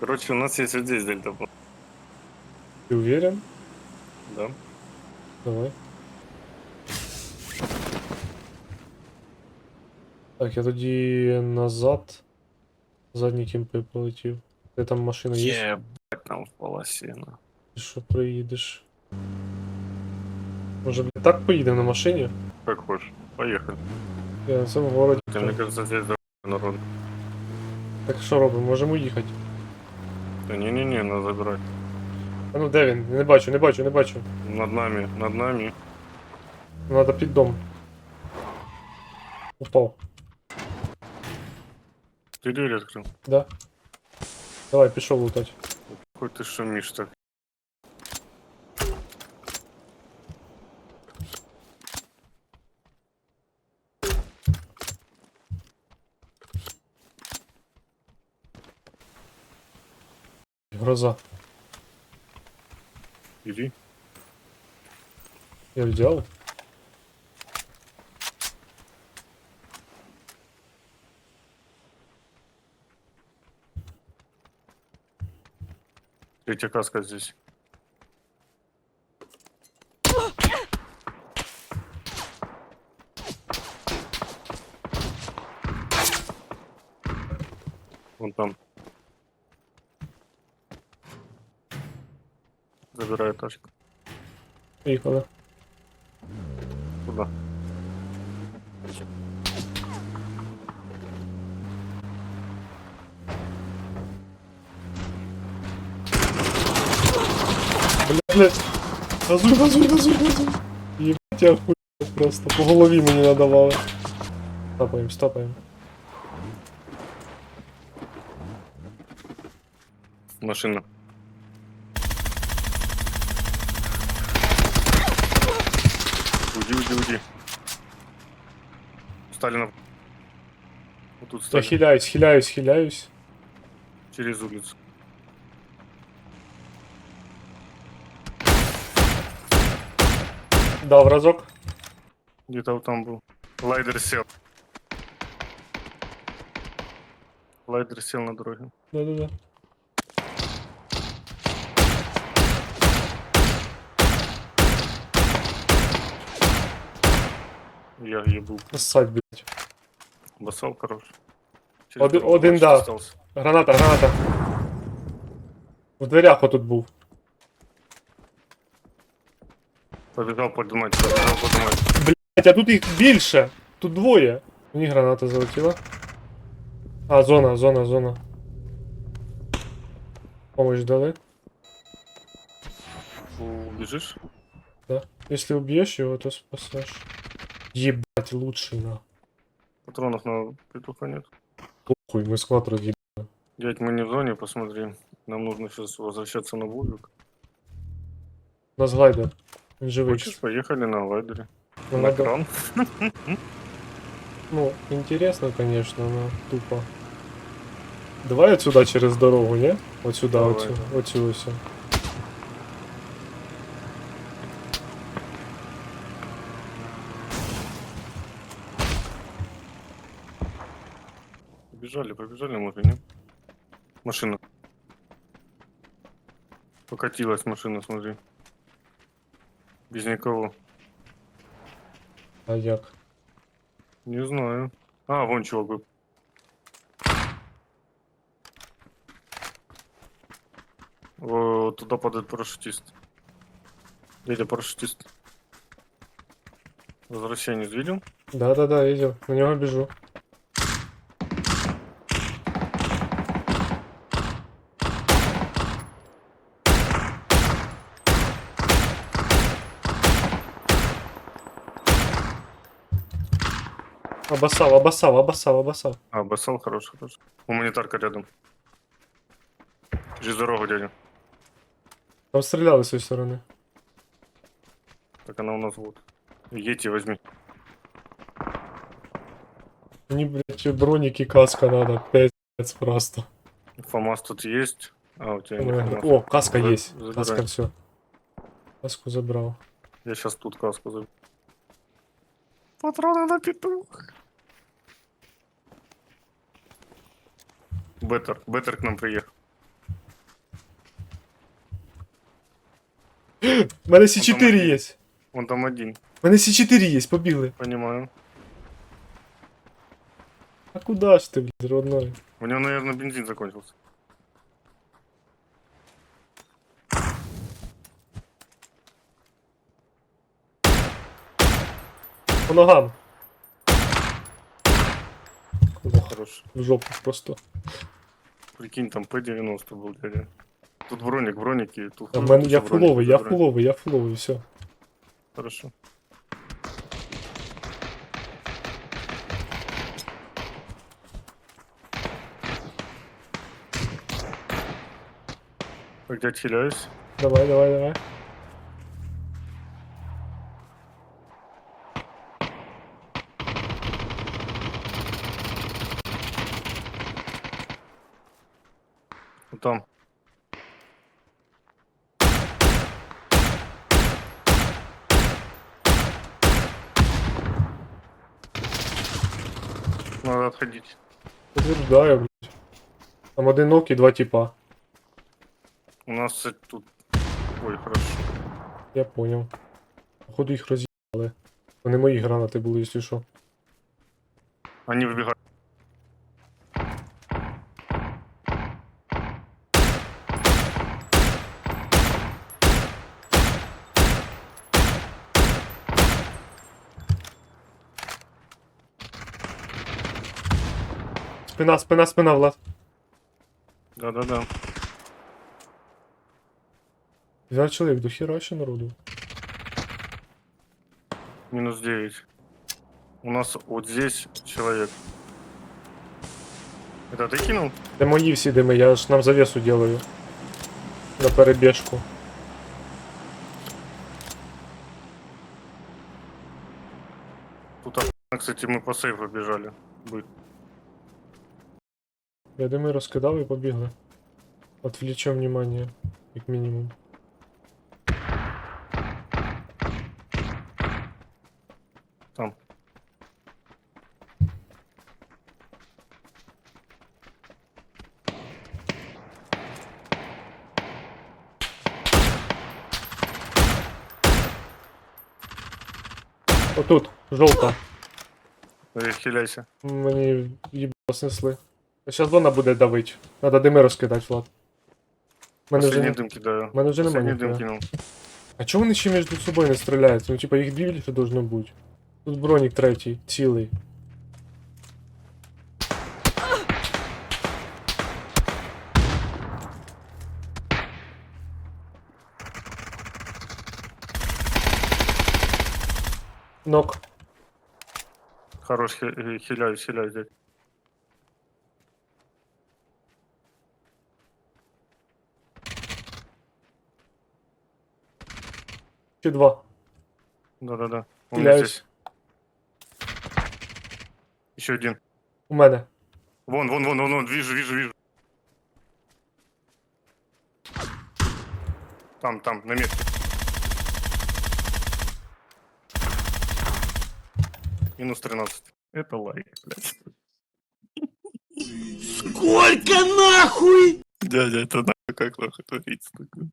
Короче, у нас есть вот здесь дельтаплан. Ты уверен? Да. Давай. Так, я тоді назад. Задній кімпи полетів. Де там машина є? Ебать, там в полосе, на. Ти що приїдеш? Може, блядь, так поїдемо на машині? Как хочешь. Поехали. Я на цьому городі. Хотя, мне кажется, здесь дорога народ. Так що робимо? Можемо їхати. Да не-не-не, надо забирать. А ну де він? Я Не бачу, не бачу, не бачу. Над нами, над нами. Надо під дом. Упав. Ты дверь открыл. Да. Давай, пішов лутати. Хоть ты шумишь так. Гроза. Иди. Я взял. Третья каска здесь. Вон там. Забираю тачку. Поїхали. Куда? Блядь. Газуй, газуй, газуй, газуй. Ебать, я охуел просто. По голові мені надавали. Стопаем, стопаем. Машина. Уйди, уйди, уйди. Сталина. Вот тут Я Сталин. хиляюсь, хиляюсь, хиляюсь. Через улицу. Дав разок. Где-то вот там был. Лайдер сел. Лайдер сел на дороге. Да-да-да. Я ебу. Ссать, блядь. Басал. Один- дорогу один да. остался. Граната, граната. В дверях отут був. Побежал поднимать, побежал поднимать. Блять, а тут їх більше. Тут двоє. Мені граната залетіла. А, зона, зона, зона. Помощь дали. Убежишь? Да. Если убьешь его, то спасешь. Ебать, лучший на. Патронов на петуха нет. Похуй, мы склад разъеб... Дядь, мы не в зоне, посмотри. Нам нужно сейчас возвращаться на Бувик. У нас глайдер. Живий. Хочешь, поехали на лайдере. Ну, На надо- кран. Ну, интересно, конечно, но тупо. Давай отсюда через дорогу, не? Вот сюда, Давай, вот сюда, давай. вот сюда все. Побежали, побежали, может, нет? Машина. Покатилась машина, смотри. Без никого. А як? Не знаю. А, вон чувак был. Туда падает парашютист. Дядя парашютист. Возвращение видел? Да-да-да, видел. На него бежу. Обоссал, обоссал, обоссал, обоссал. А, басал хороший, хороший. Гуманитарка рядом. Через дорогу, дядя. Там стреляли с той стороны. Так она у нас вот. Ети возьми. Мне, блядь, броники, каска надо. Пять просто. ФАМАС тут есть. А, у тебя не. О, каска За- есть. забирай. Каска все. Каску забрал. Я сейчас тут каску заберу. Патроны на петух. Беттер. Беттер к нам приехал. У мене С4 є. Вон там один. У мене С4 є, побігли. Понимаю. А куда ж ты блядь, родной? У него, наверное, бензин закончился. По ногам. Куда? Хорош. В жопу просто. Прикинь, там П-90 был дядя. Тут броник, броники, тут... А тут я фуловий, я фуловий, я фуловий, все. Хорошо. Так, я отхиляюсь. Давай, давай, давай. Надо отходить. Подтверждаю, блядь. Там один ног и два типа. У нас кстати, тут... Ой, хорошо. Я понял. Походу їх роз'їбали. Вони мої гранати були, якщо що. Они выбегают. Спина, спина, спина, Влад. Да-да-да. 12 чоловік, до хіра ще народу. Минус 9. У нас вот здесь человек. Это ты кинул? Це мої всі дими, я ж нам завесу делаю. На перебіжку. Тут, охуенно, кстати, мы по сейфу бежали. Будет. Я дими розкидав і побігли. Отвлечем внимание, як мінімум. Там. Отут, жовта. Э, Хиляйся. Мені їбало снесли. Зараз вона буде давить. Надо дими розкидати, Влад. Мене вже, Последний не... дым кидаю. мене вже немає Последний дым ніхуя. кинул. А чого вони ще між собою не стріляються? Ну типа їх більше должно бути. Тут бронік третій, цілий. Нок. Хорош, хи- э, хиляюсь, хиляюсь. дядь. Ще два. Да-да-да. Здесь. Хиляюсь. Еще один. У мене. Вон, вон, вон, вон, вон, вижу, вижу, вижу. Там, там, на месте. Минус 13. Это лайк, блядь. Сколько нахуй? Дядя, это нахуй как нахуй творится такое?